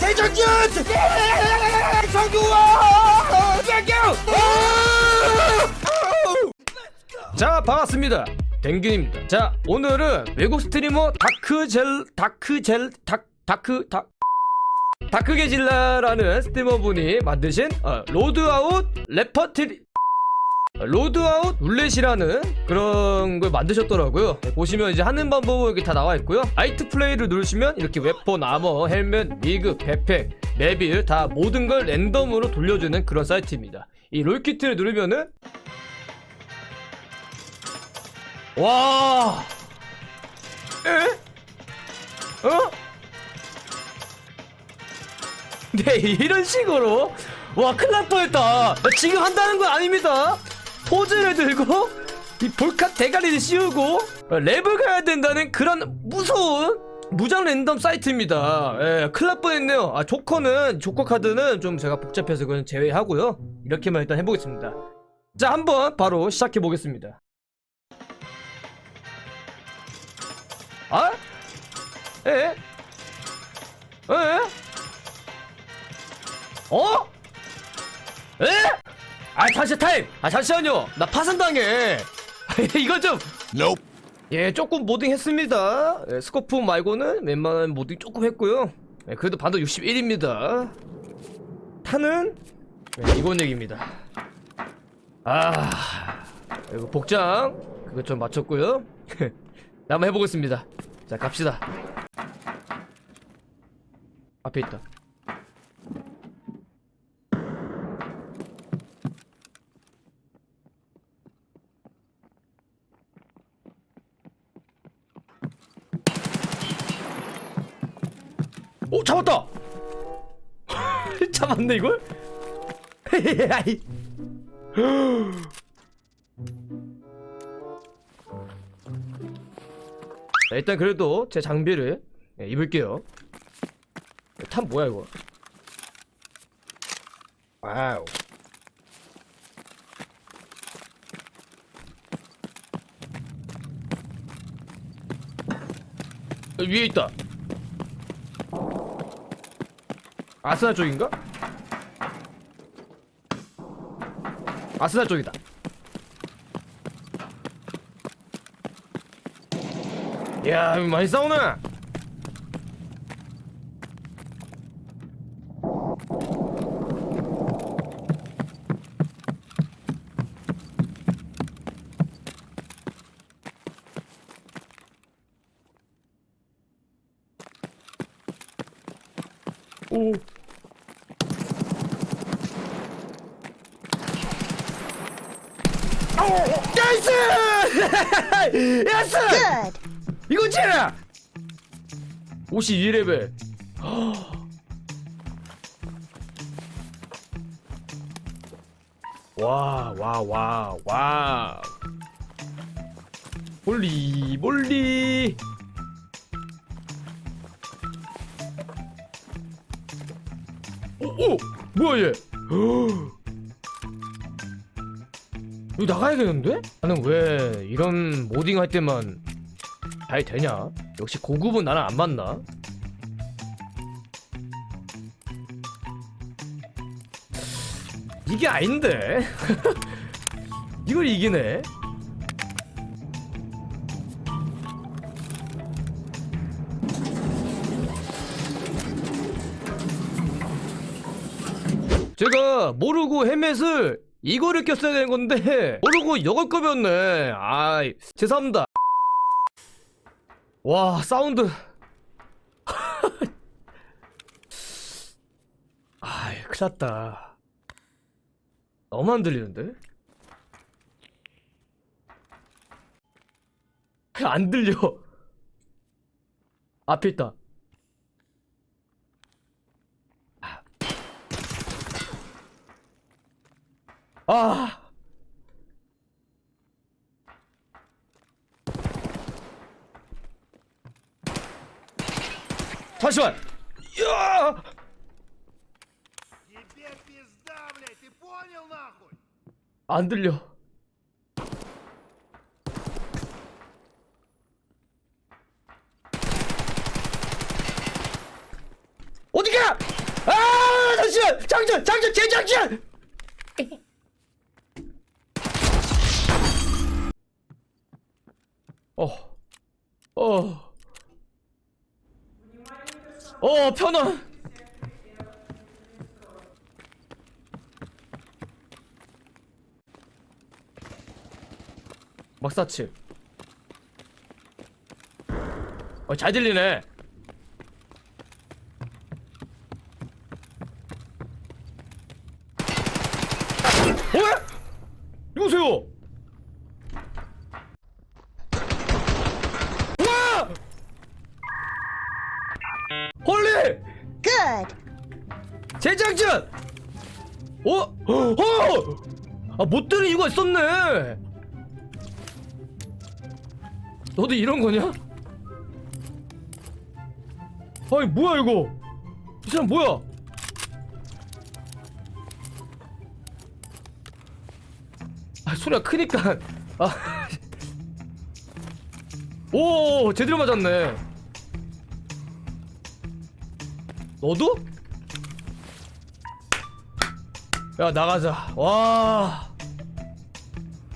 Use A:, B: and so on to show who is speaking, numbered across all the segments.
A: 대전준! 정규와! 땡큐!
B: 자 반갑습니다 댕균입니다 자 오늘은 외국 스트리머 다크젤 다크젤 다 다크 다 다크게질라라는 스트리머분이 만드신 어, 로드아웃 레퍼트리 어, 로드아웃 룰렛이라는 그런 걸 만드셨더라고요 네, 보시면 이제 하는 방법은 여기 다 나와 있고요 아이트 플레이를 누르시면 이렇게 웨폰, 아머, 헬멧, 리그, 백팩, 레빌 다 모든 걸 랜덤으로 돌려주는 그런 사이트입니다 이 롤키트를 누르면은 와. 에? 어? 네, 이런 식으로? 와, 큰일 날 뻔했다. 나 지금 한다는 거 아닙니다. 포즈를 들고, 이 볼카 대가리를 씌우고, 어, 랩을 가야 된다는 그런 무서운 무장 랜덤 사이트입니다. 예, 큰일 날 뻔했네요. 아, 조커는, 조커 카드는 좀 제가 복잡해서 그건 제외하고요. 이렇게만 일단 해보겠습니다. 자, 한번 바로 시작해 보겠습니다. 아? 에? 에? 어? 에? 아 다시 타임! 아 잠시만요 나 파산당해 이거 좀
A: Nope.
B: 예, 조금 모딩 했습니다. 예, 스코프 말고는 웬만한 모딩 조금 했고요. 예, 그래도 반도 61입니다. 타는 예, 이건 얘기입니다. 아, 이거 복장 그거 좀 맞췄고요. 나 한번 해보겠습니다. 자, 갑시다. 앞에 있다. 잡았네 이걸. 자, 일단 그래도 제 장비를 예, 입을게요 탑 뭐야 이거 와우 어, 위에 있다 아스날 쪽인가? 아스날 쪽이다. 야, 많이 싸우나? 오. 나이스! 야스!
C: Good.
B: 이거지! 52레벨. 와, 와, 와, 와. 몰리, 몰리. 오, 오! 뭐야, 얘? 여기 나가야겠는데? 나는 왜 이런 모딩 할 때만 잘 되냐? 역시 고급은 나랑 안 맞나? 이게 아닌데? 이걸 이기네? 제가 모르고 헬멧을 이거를 꼈어야 되는 건데. 모르고 이걸 끄면네. 아이 죄송합니다. 와 사운드. 아이 큰일났다. 너무 안 들리는데? 안 들려. 앞에 있다 아! 잠시만! 야! 안 들려. 어디가? 아! 잠시만! 장전! 장전! 개장전! 어. 어. 어, 편안. 막사치. 어, 잘 들리네. 어? 여보세요. 와! 홀리!
C: Good.
B: 재장전! 어? 어! 아, 못 들은 이유가 있었네! 너도 이런 거냐? 아니, 뭐야, 이거? 이 사람 뭐야? 아, 소리가 크니까. 아. 오, 제대로 맞았네. 너도? 야 나가자. 와.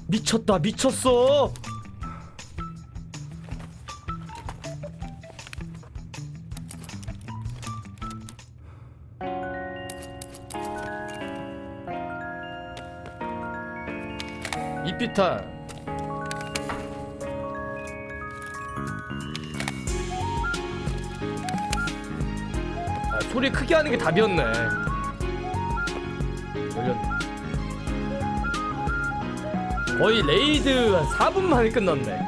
B: 미쳤다 미쳤어. 이피탄 소리 크게 하는 게 답이었네 열렸네 거의 레이드 한 4분 만에 끝났네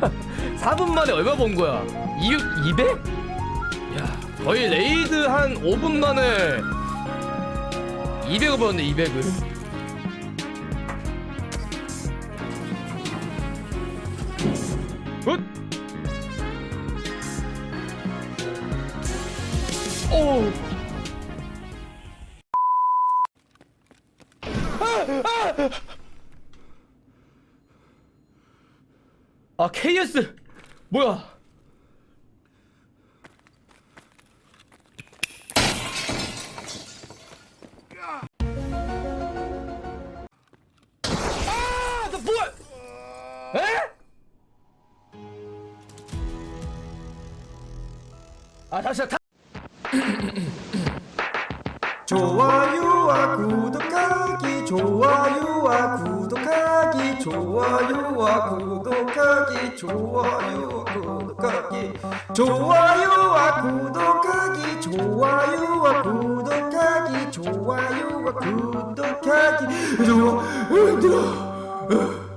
B: 4분 만에 얼마 번 거야? 2, 200? 야 거의 레이드 한 5분 만에 200을 벌었네 200을 굿! 아 KS 뭐야? 아, 나 뭐야? 에? 아 다.
A: 좋아요와 구독하기 좋아요와 구독하기 좋아요와 구독하기 좋아요와 구독하기. 좋아요와 구독하기 좋아요와 구독하기 좋아요와 구독하기. 좋아 힘들어